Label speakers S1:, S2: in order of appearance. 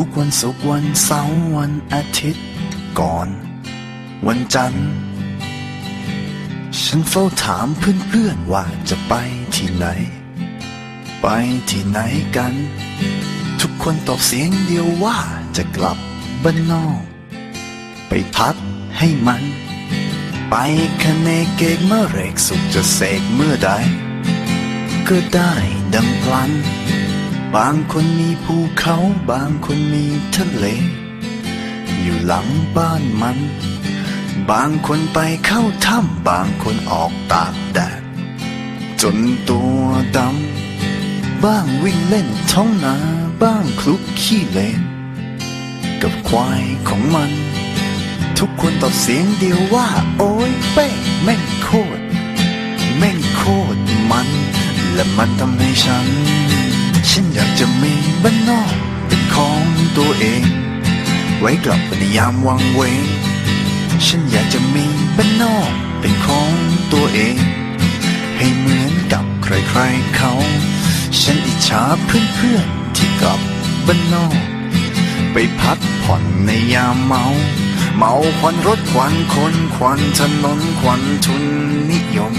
S1: ทุกวันศุกร์วันเสาร์วันอาทิตย์ก่อน วันจันทร์ ฉันเฝ้าถามเพื่อนๆว่าจะไปที่ไหน ไปที่ไหนกัน ทุกคนตอบเสียงเดียวว่าจะกลับบ้านนอก ไปพักให้มัน ไปคะเนเกกเมื่อเรกสุขจะเสกเมื่อใด ก็ได้ดังพลัน บางคนมีภูเขาบางคนมีทะเล อยู่หลังบ้านมัน บางคนไปเข้าถ้ำบางคนออกตากแดด จนตัวดำบ้างวิ่งเล่นท้องนาบ้างคลุกขี้เลน กับควายของมัน ทุกคนตอบเสียงเดียวว่า โอ้ยเป้แม่งโคตร แม่งโคตรมัน และมันทำให้ฉัน เอง ไว้กลับในยามวังเวง ฉันอยากจะมีบ้านนอกเป็นของตัวเอง ให้เหมือนกับใครๆเขา ฉันอิจฉาเพื่อนๆที่กลับบ้านนอก ไปพักผ่อนในยามเมา เมาควันรถควันคนควันถนนควันทุนนิยม